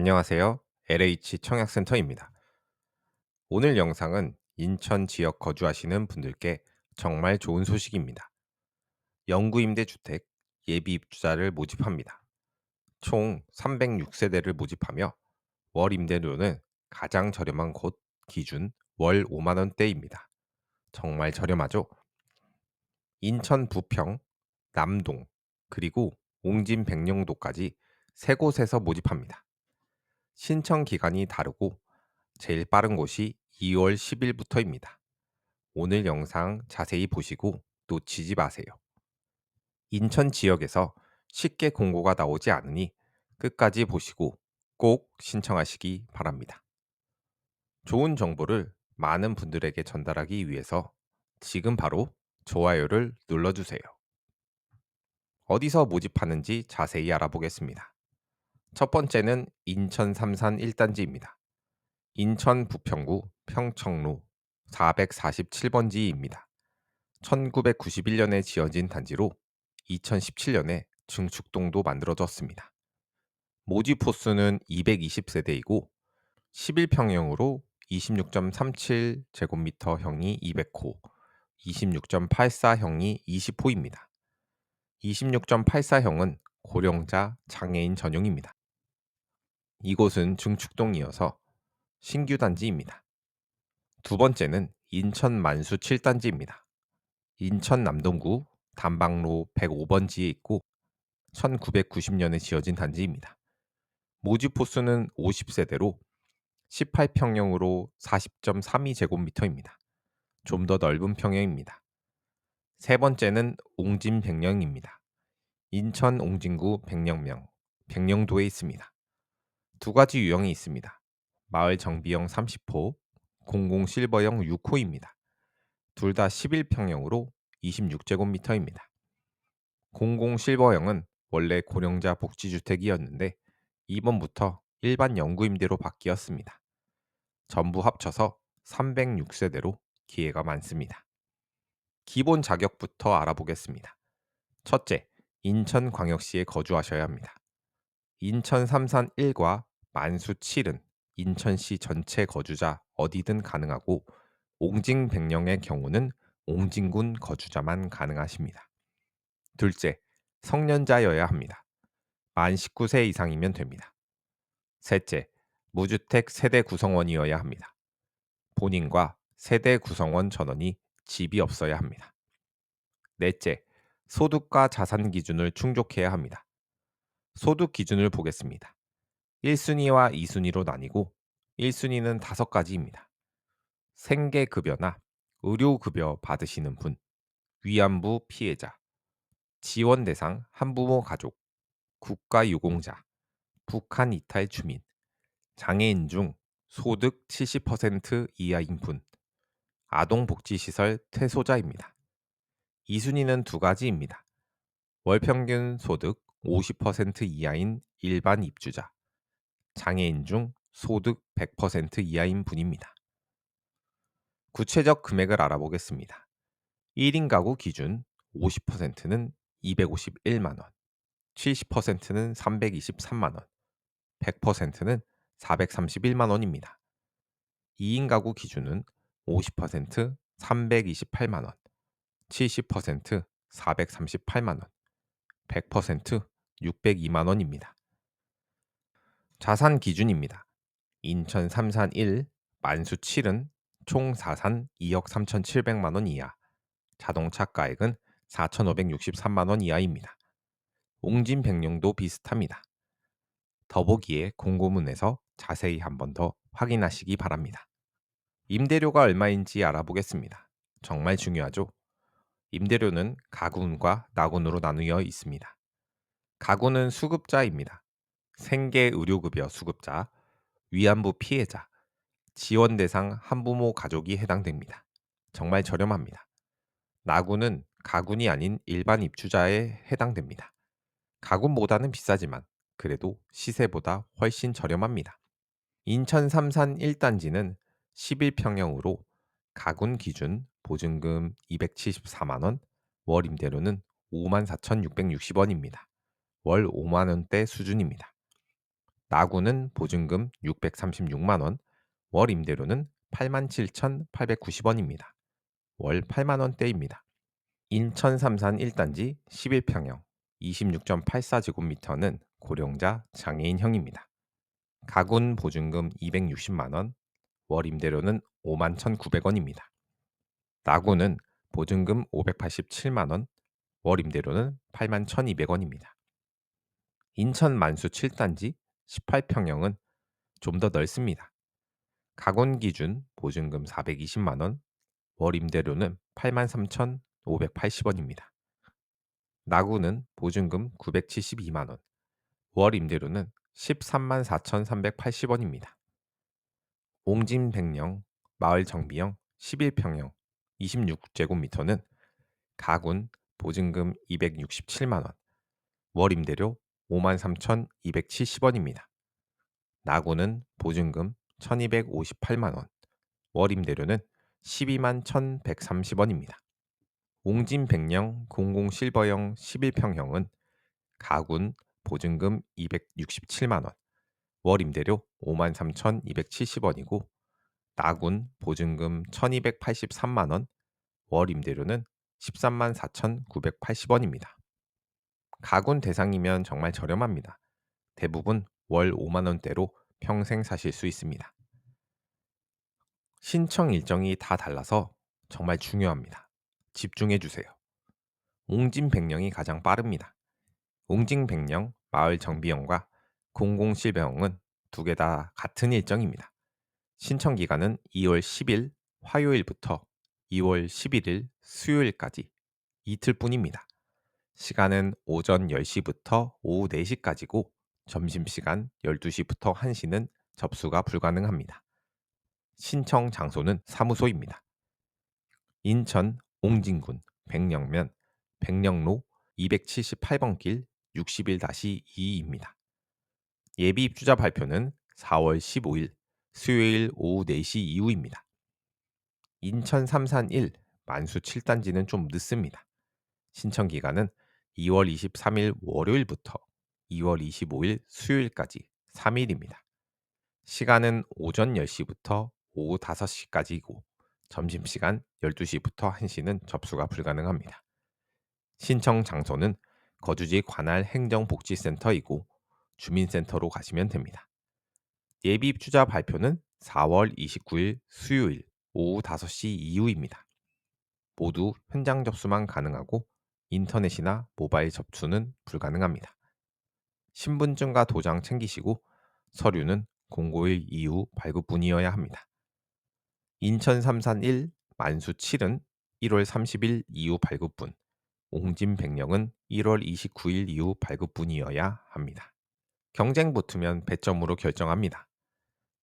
안녕하세요. LH 청약센터입니다. 오늘 영상은 인천 지역 거주하시는 분들께 정말 좋은 소식입니다. 영구임대주택 예비 입주자를 모집합니다. 총 306세대를 모집하며 월 임대료는 가장 저렴한 곳 기준 월 5만 원대입니다. 정말 저렴하죠? 인천 부평, 남동, 그리고 옹진 백령도까지 세 곳에서 모집합니다. 신청 기간이 다르고 제일 빠른 곳이 2월 10일부터입니다. 오늘 영상 자세히 보시고 놓치지 마세요. 인천 지역에서 쉽게 공고가 나오지 않으니 끝까지 보시고 꼭 신청하시기 바랍니다. 좋은 정보를 많은 분들에게 전달하기 위해서 지금 바로 좋아요를 눌러주세요. 어디서 모집하는지 자세히 알아보겠습니다. 첫 번째는 인천 삼산 1단지입니다. 인천 부평구 평청로 447번지입니다. 1991년에 지어진 단지로 2017년에 증축동도 만들어졌습니다. 모집 호수는 220세대이고 11평형으로 26.37제곱미터형이 200호, 26.84형이 20호입니다. 26.84형은 고령자 장애인 전용입니다. 이곳은 중축동이어서 신규 단지입니다. 두 번째는 인천 만수 7단지입니다. 인천 남동구 담방로 105번지에 있고 1990년에 지어진 단지입니다. 모집 호수는 50세대로 18평형으로 40.32제곱미터입니다. 좀 더 넓은 평형입니다. 세 번째는 옹진 백령입니다. 인천 옹진구 백령명, 백령도에 있습니다. 두 가지 유형이 있습니다. 마을 정비형 30호, 공공 실버형 6호입니다. 둘 다 11평형으로 26제곱미터입니다. 공공 실버형은 원래 고령자 복지주택이었는데 이번부터 일반 영구임대로 바뀌었습니다. 전부 합쳐서 306세대로 기회가 많습니다. 기본 자격부터 알아보겠습니다. 첫째, 인천광역시에 거주하셔야 합니다. 인천 삼산 1과 만수 7은 인천시 전체 거주자 어디든 가능하고 옹진 백령의 경우는 옹진군 거주자만 가능하십니다. 둘째, 성년자여야 합니다. 만 19세 이상이면 됩니다. 셋째, 무주택 세대 구성원이어야 합니다. 본인과 세대 구성원 전원이 집이 없어야 합니다. 넷째, 소득과 자산 기준을 충족해야 합니다. 소득 기준을 보겠습니다. 1순위와 2순위로 나뉘고 1순위는 다섯 가지입니다. 생계급여나 의료급여 받으시는 분, 위안부 피해자, 지원 대상 한부모 가족, 국가유공자, 북한 이탈 주민, 장애인 중 소득 70% 이하인 분, 아동복지시설 퇴소자입니다. 2순위는 두 가지입니다. 월평균 소득 50% 이하인 일반 입주자, 장애인 중 소득 100% 이하인 분입니다. 구체적 금액을 알아보겠습니다. 1인 가구 기준 50%는 251만 원, 70%는 323만 원, 100%는 431만 원입니다. 2인 가구 기준은 50% 328만 원, 70% 438만 원, 100% 602만 원입니다. 자산 기준입니다. 인천 삼산 1, 만수 7은 총 자산 2억 3,700만 원 이하, 자동차 가액은 4,563만 원 이하입니다. 옹진 백령도 비슷합니다. 더보기에 공고문에서 자세히 한 번 더 확인하시기 바랍니다. 임대료가 얼마인지 알아보겠습니다. 정말 중요하죠? 임대료는 가군과 나군으로 나누어 있습니다. 가군은 수급자입니다. 생계 의료급여 수급자, 위안부 피해자, 지원 대상 한부모 가족이 해당됩니다. 정말 저렴합니다. 나군은 가군이 아닌 일반 입주자에 해당됩니다. 가군보다는 비싸지만 그래도 시세보다 훨씬 저렴합니다. 인천 삼산 1단지는 11평형으로 가군 기준 보증금 274만 원, 월 임대료는 54,660원입니다. 월 5만 원대 수준입니다. 나구는 보증금 636만 원, 월 임대료는 87,890원입니다. 월 8만 원대입니다. 인천 삼산 1단지 11평형 26.84제곱미터는 고령자 장애인형입니다. 가군 보증금 260만 원, 월 임대료는 5만 1,900원입니다. 나구는 보증금 587만 원, 월 임대료는 8만 1,200원입니다. 인천 만수 7단지 18평형은 좀 더 넓습니다. 가군 기준 보증금 420만 원, 월 임대료는 8만 3,580원입니다. 나구는 보증금 972만 원, 월 임대료는 13만 4,380원입니다. 옹진 백령 마을 정비형 11평형 26제곱미터는 가군 보증금 267만 원, 월 임대료 5만 3,270원입니다. 나구는 보증금 1,258만 원, 월 임대료는 12만 1,130원입니다. 옹진 백령 00 실버형 11평형은 가군 보증금 267만 원, 월 임대료 5만 3,270원이고 나군 보증금 1,283만 원, 월 임대료는 13만 4,980원입니다. 가군 대상이면 정말 저렴합니다. 대부분 월 5만 원대로 평생 사실 수 있습니다. 신청 일정이 다 달라서 정말 중요합니다. 집중해 주세요. 옹진 백령이 가장 빠릅니다. 옹진 백령 마을 정비형과 공공 실배형은 두 개 다 같은 일정입니다. 신청 기간은 2월 10일 화요일부터 2월 11일 수요일까지 이틀뿐입니다. 시간은 오전 10시부터 오후 4시까지고 점심시간 12시부터 1시는 접수가 불가능합니다. 신청 장소는 사무소입니다. 인천 옹진군 백령면 백령로 278번 길 61-2입니다. 예비 입주자 발표는 4월 15일 수요일 오후 4시 이후입니다. 인천 삼산 1 만수 7단지는 좀 늦습니다. 신청 기간은 2월 23일 월요일부터 2월 25일 수요일까지 3일입니다. 시간은 오전 10시부터 오후 5시까지이고 점심시간 12시부터 1시는 접수가 불가능합니다. 신청 장소는 거주지 관할 행정복지센터이고 주민센터로 가시면 됩니다. 예비 입주자 발표는 4월 29일 수요일 오후 5시 이후입니다. 모두 현장 접수만 가능하고 인터넷이나 모바일 접수는 불가능합니다. 신분증과 도장 챙기시고 서류는 공고일 이후 발급분이어야 합니다. 인천 삼산 1 만수 7은 1월 30일 이후 발급분, 옹진 백령은 1월 29일 이후 발급분이어야 합니다. 경쟁 붙으면 배점으로 결정합니다.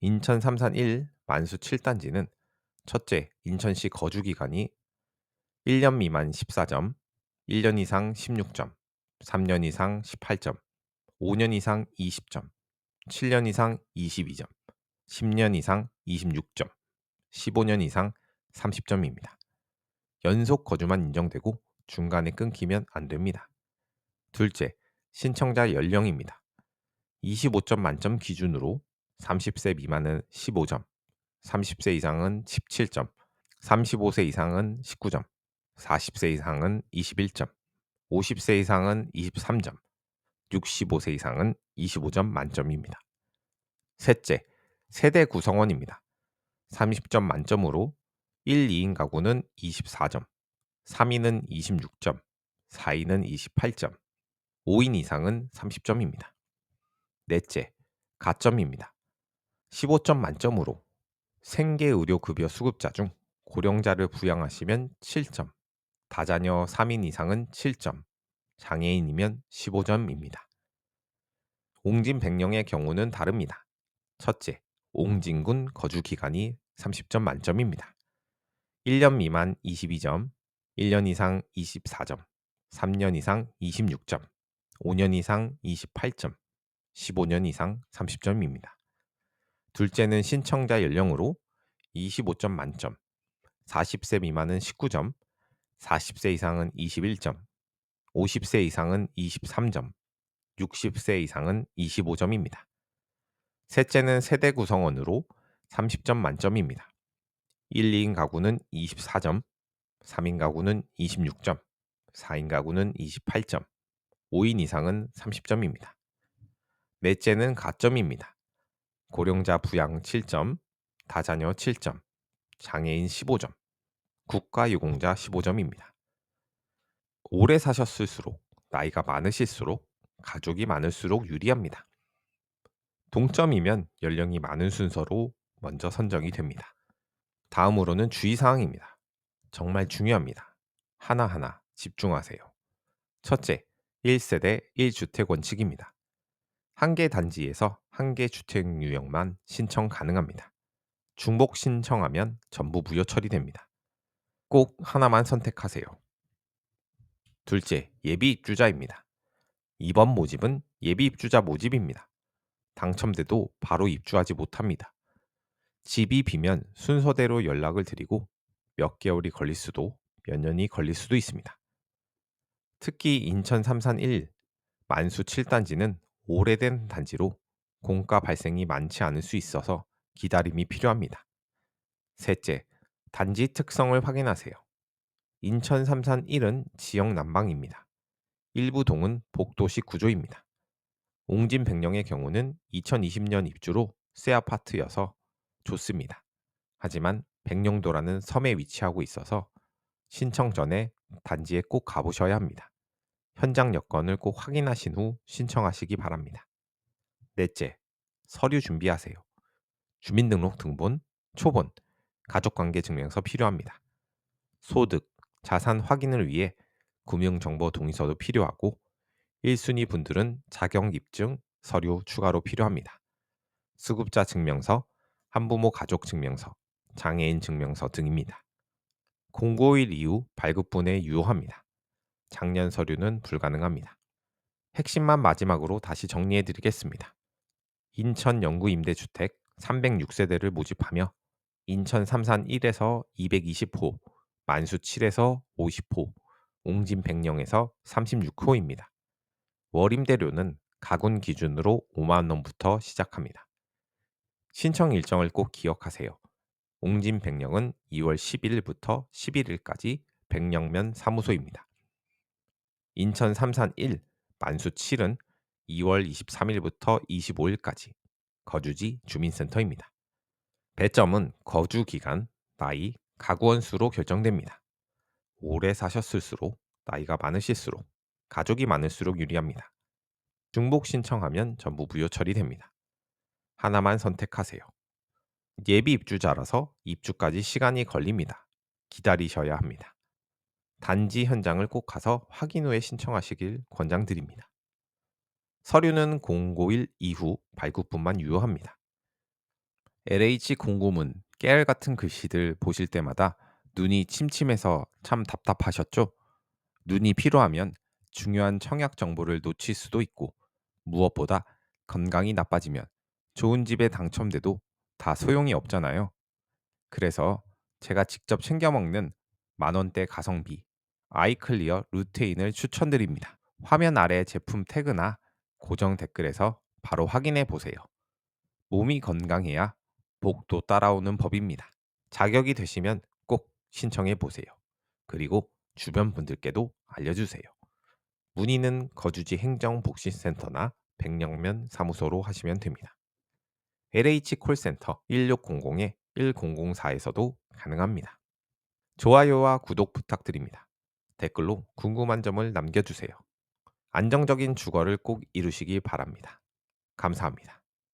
인천 삼산 1 만수 7단지는 첫째, 인천시 거주 기간이 1년 미만 14점, 1년 이상 16점, 3년 이상 18점, 5년 이상 20점, 7년 이상 22점, 10년 이상 26점, 15년 이상 30점입니다. 연속 거주만 인정되고 중간에 끊기면 안 됩니다. 둘째, 신청자 연령입니다. 25점 만점 기준으로 30세 미만은 15점, 30세 이상은 17점, 35세 이상은 19점, 40세 이상은 21점, 50세 이상은 23점, 65세 이상은 25점 만점입니다. 셋째, 세대 구성원입니다. 30점 만점으로 1, 2인 가구는 24점, 3인은 26점, 4인은 28점, 5인 이상은 30점입니다. 넷째, 가점입니다. 15점 만점으로 생계 의료 급여 수급자 중 고령자를 부양하시면 7점, 다자녀 3인 이상은 7점, 장애인이면 15점입니다. 옹진 백령의 경우는 다릅니다. 첫째, 옹진군 거주 기간이 30점 만점입니다. 1년 미만 22점, 1년 이상 24점, 3년 이상 26점, 5년 이상 28점, 15년 이상 30점입니다. 둘째는 신청자 연령으로 25점 만점, 40세 미만은 19점, 40세 이상은 21점, 50세 이상은 23점, 60세 이상은 25점입니다. 셋째는 세대 구성원으로 30점 만점입니다. 1, 2인 가구는 24점, 3인 가구는 26점, 4인 가구는 28점, 5인 이상은 30점입니다. 넷째는 가점입니다. 고령자 부양 7점, 다자녀 7점, 장애인 15점, 국가유공자 15점입니다. 오래 사셨을수록 나이가 많으실수록 가족이 많을수록 유리합니다. 동점이면 연령이 많은 순서로 먼저 선정이 됩니다. 다음으로는 주의사항입니다. 정말 중요합니다. 하나하나 집중하세요. 첫째, 1세대 1주택 원칙입니다. 한 개 단지에서 한 개 주택 유형만 신청 가능합니다. 중복 신청하면 전부 무효 처리됩니다. 꼭 하나만 선택하세요. 둘째, 예비 입주자입니다. 이번 모집은 예비 입주자 모집입니다. 당첨돼도 바로 입주하지 못합니다. 집이 비면 순서대로 연락을 드리고 몇 개월이 걸릴 수도 몇 년이 걸릴 수도 있습니다. 특히 인천 삼산 1 만수 7단지는 오래된 단지로 공가 발생이 많지 않을 수 있어서 기다림이 필요합니다. 셋째, 단지 특성을 확인하세요. 인천 삼산 1은 지역 난방입니다. 일부 동은 복도식 구조입니다. 옹진 백령의 경우는 2020년 입주로 새 아파트여서 좋습니다. 하지만 백령도라는 섬에 위치하고 있어서 신청 전에 단지에 꼭 가보셔야 합니다. 현장 여건을 꼭 확인하신 후 신청하시기 바랍니다. 넷째, 서류 준비하세요. 주민등록 등본, 초본, 가족관계 증명서 필요합니다. 소득, 자산 확인을 위해 금융정보 동의서도 필요하고 1순위 분들은 자격 입증 서류 추가로 필요합니다. 수급자 증명서, 한부모 가족 증명서, 장애인 증명서 등입니다. 공고일 이후 발급분에 유효합니다. 작년 서류는 불가능합니다. 핵심만 마지막으로 다시 정리해 드리겠습니다. 인천 영구 임대주택 306세대를 모집하며 인천 삼산 1에서 220호, 만수 7에서 50호, 옹진 백령에서 36호입니다. 월임대료는 가군 기준으로 5만 원부터 시작합니다. 신청 일정을 꼭 기억하세요. 옹진 백령은 2월 11일부터 11일까지 백령면 사무소입니다. 인천 삼산 1 만수 7은 2월 23일부터 25일까지 거주지 주민센터입니다. 배점은 거주 기간, 나이, 가구원 수로 결정됩니다. 오래 사셨을수록 나이가 많으실수록 가족이 많을수록 유리합니다. 중복 신청하면 전부 무효 처리됩니다. 하나만 선택하세요. 예비 입주자라서 입주까지 시간이 걸립니다. 기다리셔야 합니다. 단지 현장을 꼭 가서 확인 후에 신청하시길 권장드립니다. 서류는 공고일 이후 발급분만 유효합니다. LH 공고문, 깨알 같은 글씨들 보실 때마다 눈이 침침해서 참 답답하셨죠? 눈이 필요하면 중요한 청약 정보를 놓칠 수도 있고 무엇보다 건강이 나빠지면 좋은 집에 당첨돼도 다 소용이 없잖아요. 그래서 제가 직접 챙겨 먹는 만원대 가성비 아이클리어 루테인을 추천드립니다. 화면 아래 제품 태그나 고정 댓글에서 바로 확인해 보세요. 몸이 건강해야 복도 따라오는 법입니다. 자격이 되시면 꼭 신청해 보세요. 그리고 주변 분들께도 알려주세요. 문의는 거주지 행정복지센터나 백령면 사무소로 하시면 됩니다. LH 콜센터 1600-1004에서도 가능합니다. 좋아요와 구독 부탁드립니다. 댓글로 궁금한 점을 남겨주세요. 안정적인 주거를 꼭 이루시기 바랍니다. 감사합니다.